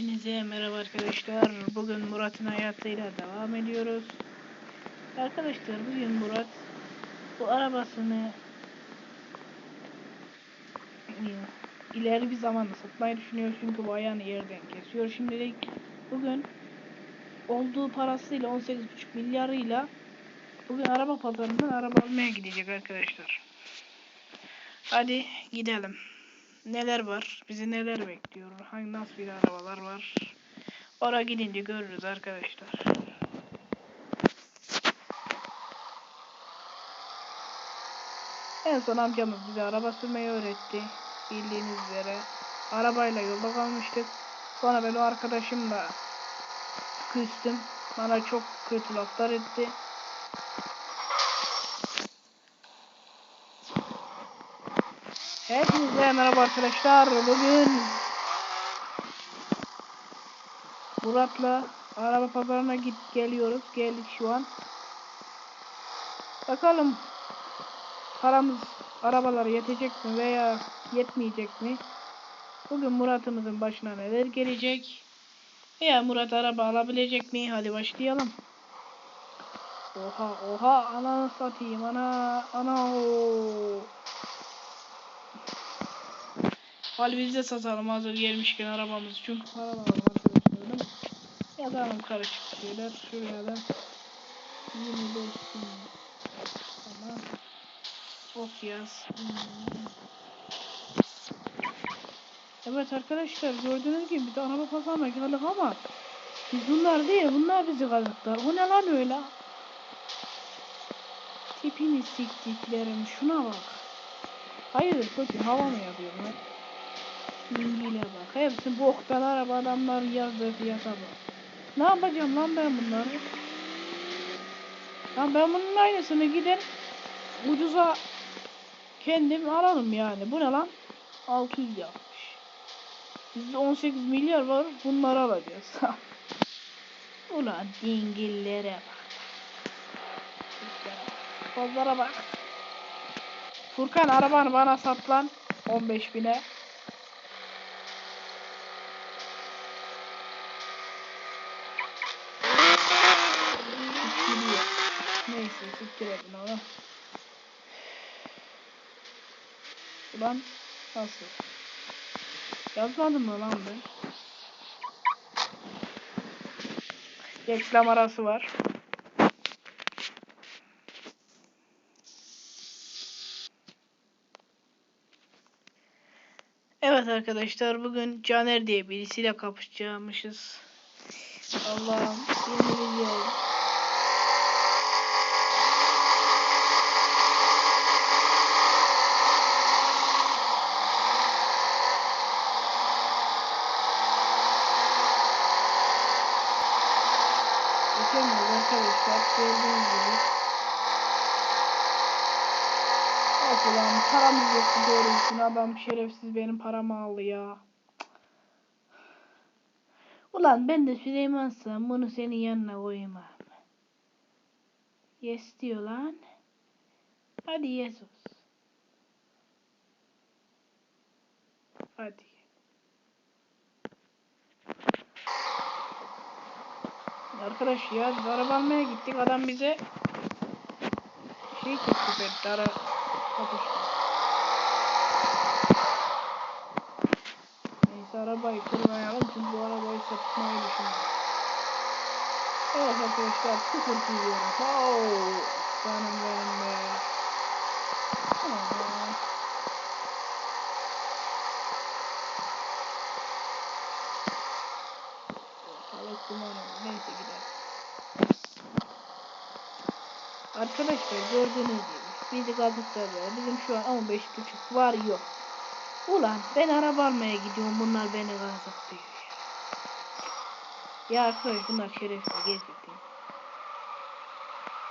Hepinize merhaba arkadaşlar. Bugün Murat'ın hayatıyla devam ediyoruz. Arkadaşlar bugün Murat bu arabasını ileri bir zamanda satmayı düşünüyor çünkü bu ayağını yerden kesiyor. Şimdilik bugün olduğu parasıyla 18,5 milyarıyla bugün araba pazarından araba almaya gidecek arkadaşlar. Hadi gidelim. Neler var? Bizi neler bekliyor? Hangi nasıl bir arabalar var? Oraya gidince görürüz arkadaşlar. En son amcamız bize araba sürmeyi öğretti. Bildiğiniz üzere. Arabayla yolda kalmıştık. Sonra ben o arkadaşımla küstüm. Bana çok kötü laflar etti. Hepinize merhaba arkadaşlar. Bugün Murat'la araba pazarına git geliyoruz. Geldik şu an. Bakalım paramız arabalara yetecek mi veya yetmeyecek mi? Bugün Murat'ımızın başına neler gelecek? Veya Murat araba alabilecek mi? Hadi başlayalım. Oha oha ana satayım ana ana o. Biz de satalım hazır gelmişken arabamız çünkü para lazım arkadaşlarım. Yazalım karışık şeyler şuraya da 25 bin tamam. Of yaz. Evet arkadaşlar gördüğünüz gibi biz araba pazarına geldik ama biz bunlar değil bunlar bizi kazıklar. O ne lan öyle? Tipini siktiklerim şuna bak. Hayır koçum hava mı yapıyorum Bilgiyle bak. Hepsi boktan araba adamlar yazdığı fiyata bak. Ne yapacağım lan ben bunları? Lan ben bunun aynısını gider ucuza kendim ararım yani. Bu ne lan? 600 yapmış. Bizde 18 milyar var. Bunları alacağız. Ulan dingillere bak. Pozlara bak. Furkan arabanı bana sat lan. 15 bine. Gidiyor. Neyse siktir edin onu. Ulan nasıl? Yazmadım mı lan ben? Reklam arası var. Evet arkadaşlar bugün Caner diye birisiyle kapışacakmışız. Allah'ım yemin ediyorum. Geçemiyoruz arkadaşlar. Gördüğünüz gibi. Of ulan paramız yoktu doğru Adam şerefsiz benim paramı aldı ya. Ulan ben de Süleyman'sam bunu senin yanına koymam. Yes diyor lan. Hadi yes olsun. Hadi. Arkadaş ya biz araba almaya gittik. Adam bize şey teklif etti. Ara kapıştı. Neyse arabayı kırmayalım çünkü bu arabayı satmayı düşünüyorum. Evet arkadaşlar sıfır yiyorum. Oh, canım benim be. Aa. Ortalık duman oldu. Neyse gidelim. Arkadaşlar gördüğünüz gibi bizi kazıkladılar. Bizim şu an 15 buçuk var yok. Ulan ben araba almaya gidiyorum bunlar beni kazıklıyor ya. Arkadaş bunlar şerefsiz gerçekten.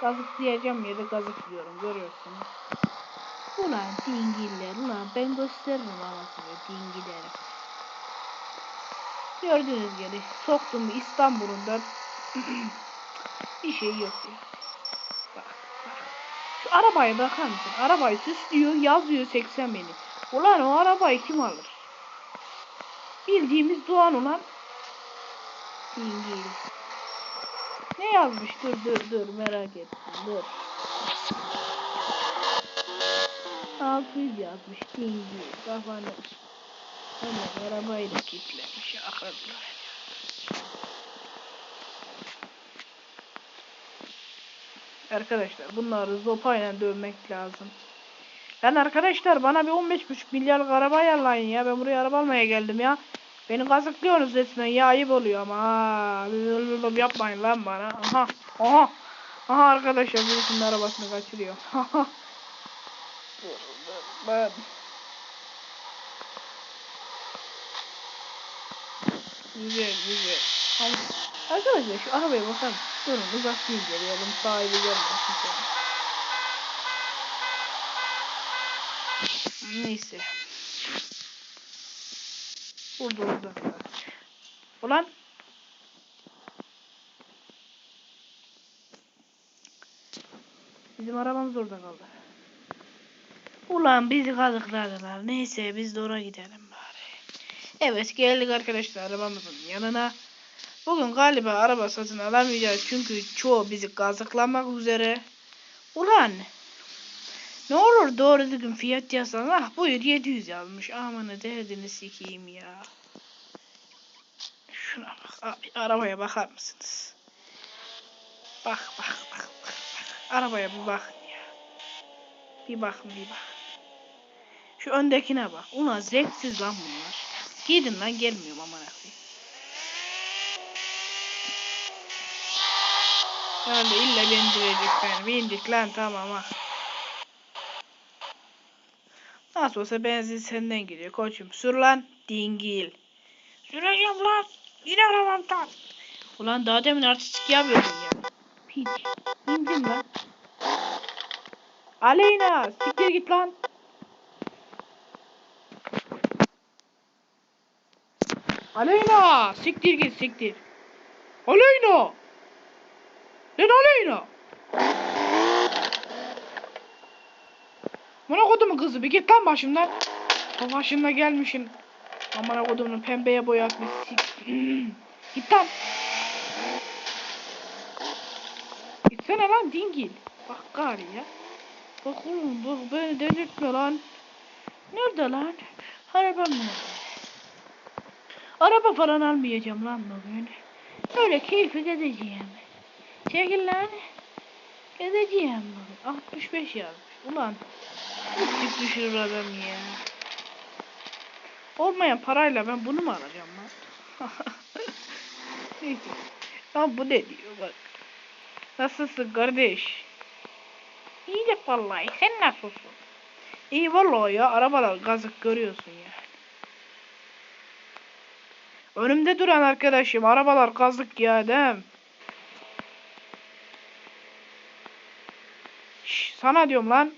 Kazıklayacağım yerde kazıklıyorum görüyorsunuz. Ulan dingiller ulan ben gösteririm anasını dingilleri. Gördüğünüz gibi soktum İstanbul'un bir şey yok ya. Arabaya bakar mısın? Arabayı süslüyor yazıyor 80 bini. Ulan o arabayı kim alır? Bildiğimiz Doğan olan Dingil. Ne yazmış? Dur dur dur merak ettim. Dur. 600 yazmış. Dingil. Kafanı. Hani arabayı da kilitlemiş. Akıllı. Arkadaşlar bunları zopayla dövmek lazım. Ben arkadaşlar bana bir 15,5 milyarlık araba ayarlayın ya. Ben buraya araba almaya geldim ya. Beni kazıklıyorsunuz resmen ya ayıp oluyor ama. Ha. Yapmayın lan bana. Aha. Aha. Aha arkadaşlar birisinin arabasını kaçırıyor. ben Güzel güzel. Ama arkadaşlar şu arabaya bakar? Durun uzak inceleyelim. Sahibi gelmesin sonra. Neyse. Burada uzaklar. Ulan. Bizim arabamız orada kaldı. Ulan bizi kazıkladılar. Neyse biz de oraya gidelim bari. Evet geldik arkadaşlar arabamızın yanına. Bugün galiba araba satın alamayacağız çünkü çoğu bizi kazıklamak üzere. Ulan ne olur doğru düzgün fiyat yazsan. Ah buyur 700 yazmış. Amanı derdini sikeyim ya. Şuna bak abi arabaya bakar mısınız? Bak bak bak bak. Arabaya bir bakın ya. Bir bakın bir bak. Şu öndekine bak. Ulan zevksiz lan bunlar. Gidin lan gelmiyorum koyayım. Herhalde illa bindirecek beni. Bindik lan tamam ha. Nasıl olsa benzin senden gidiyor koçum. Sür lan dingil. Süreceğim lan. Yine arabamdan. Ulan daha demin artistik yapıyordun ya. Piç. İndim lan. Aleyna siktir git lan. Aleyna siktir git siktir. Aleyna. Lan Aleyna. Bana kodumun kızı bir git lan başımdan. O başımda gelmişsin. Amına kodumun pembeye boyatmış. Git lan. Gitsene lan dingil. Bak gari ya. Bak oğlum bak beni delirtme lan. Nerede lan? Arabam nerede? Araba falan almayacağım lan bugün. Öyle keyfi gezeceğim. Lan. Gezeceğim bugün. 65 yazmış. Ulan. Küçük düşürür adam ya. Olmayan parayla ben bunu mu alacağım lan? Neyse. Lan bu ne diyor bak. Nasılsın kardeş? İyi de vallahi. Sen nasılsın? İyi vallahi ya. Arabalar gazık görüyorsun ya. Önümde duran arkadaşım. Arabalar kazık ya değil mi? Şş, sana diyorum lan.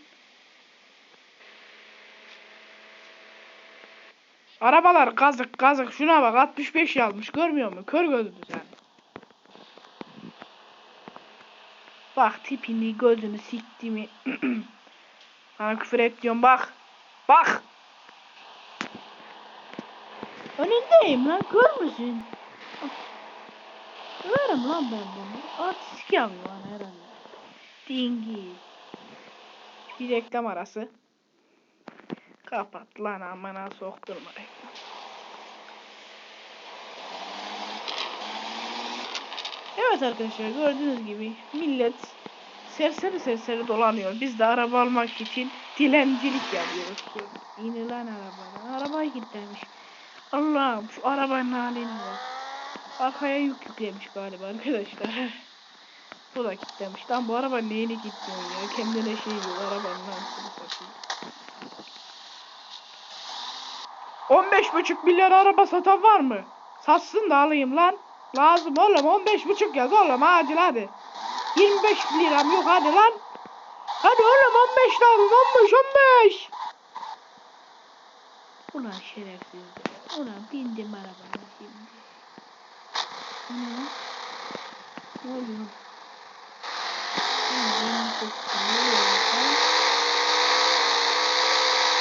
Arabalar kazık kazık. Şuna bak 65 yazmış. Görmüyor musun? Kör gözlü sen. Bak tipini gözünü siktiğimi. Sana küfür et diyorum bak. Bak. Önündeyim lan kör müsün? Veririm lan ben bunu. Artistik yapıyor lan herhalde. Dingi. Bir reklam arası. Kapat lan amına sokturma reklam. Evet arkadaşlar gördüğünüz gibi millet serseri serseri dolanıyor. Biz de araba almak için dilencilik yapıyoruz. Yine lan arabadan. Arabayı kilitlemiş. Allah'ım şu arabanın haline bak. Arkaya yük yüklemiş galiba arkadaşlar. Bu da kilitlemiş. Lan bu araba neyini kilitliyor ya? Kendine şey yok. Arabanın lansını satıyor. 15,5 milyar araba satan var mı? Satsın da alayım lan. Lazım oğlum 15,5 yaz oğlum hadi hadi. 25 liram yok hadi lan. Hadi oğlum 15 lazım 15 15. Ulan şerefsiz. Ulan bindim arabaya şimdi. Ulan. Ne oluyor? Ulan benim sesim ne oluyor lan?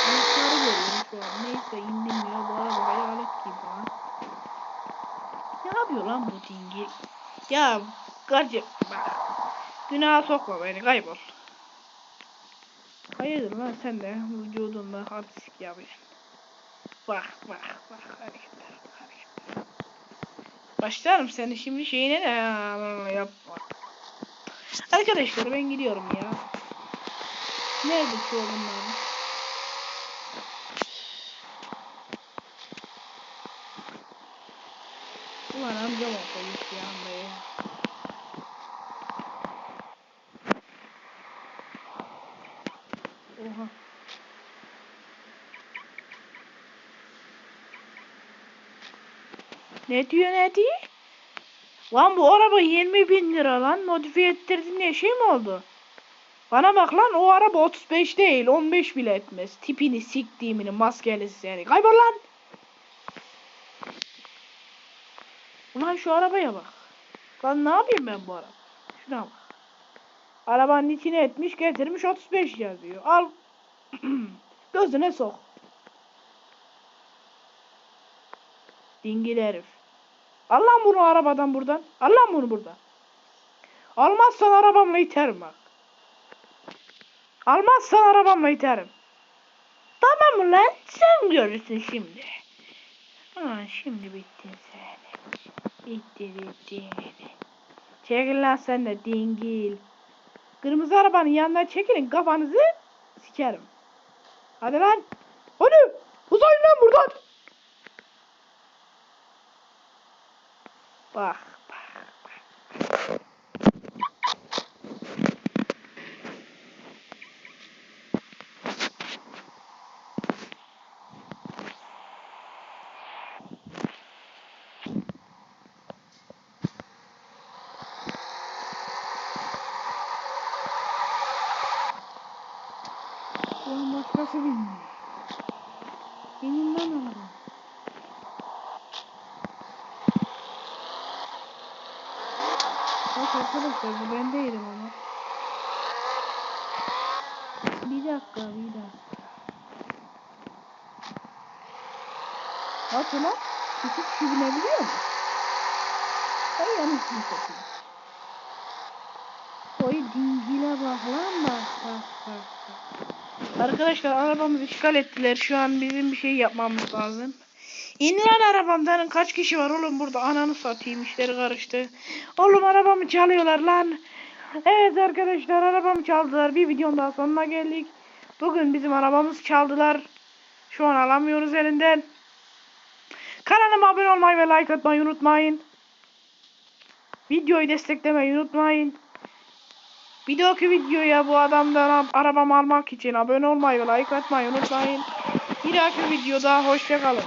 Anahtarı Neyse indim ya bu araba hayalet gibi lan. Ya yapıyor lan bu dingil? Ya gacı bak. Günaha sokma beni kaybol. Hayırdır lan sen de vücudunda artistik yapıyorsun. Bak bak bak hareketler hareketler. Başlarım seni şimdi şeyine ne yapma. Arkadaşlar ben gidiyorum ya. Nerede şu bunlar? Amcam okumuş bir anda. Oha. Ne diyor ne diyor? Lan bu araba 20 bin lira lan. Modifiye ettirdin diye şey mi oldu? Bana bak lan o araba 35 değil 15 bile etmez. Tipini siktiğimini maskelisi yani. Kaybol lan. Ulan şu arabaya bak. Lan ne yapayım ben bu araba? Şuna bak. Arabanın içine etmiş getirmiş 35 yazıyor. Al. Gözüne sok. Dingil herif. Al lan bunu arabadan buradan. Al lan bunu buradan. Almazsan arabamla iterim bak. Almazsan arabamla iterim. Tamam lan? Sen görürsün şimdi. Ha, şimdi bittin sen. Çekil lan sen de dingil. Kırmızı arabanın yanına çekilin kafanızı sikerim. Hadi lan. Hadi. Uzayın lan buradan. Bak. Ulan başkası bilmiyor. Benim lan araba. Bak arkadaşlar bu ben değilim ama. Bir dakika bir dakika. Bak ulan. İki kişi binebiliyor mu? Ay yanlış mı satayım? Oy dingile bak lan bak bak bak. bak. Arkadaşlar arabamızı işgal ettiler. Şu an bizim bir şey yapmamız lazım. İn lan arabamdan kaç kişi var oğlum burada ananı satayım işleri karıştı. Oğlum arabamı çalıyorlar lan. Evet arkadaşlar arabamı çaldılar. Bir videonun daha sonuna geldik. Bugün bizim arabamızı çaldılar. Şu an alamıyoruz elinden. Kanalıma abone olmayı ve like atmayı unutmayın. Videoyu desteklemeyi unutmayın. Bir dahaki videoya bu adamdan arabamı almak için abone olmayı like atmayı unutmayın. Bir dahaki videoda hoşçakalın.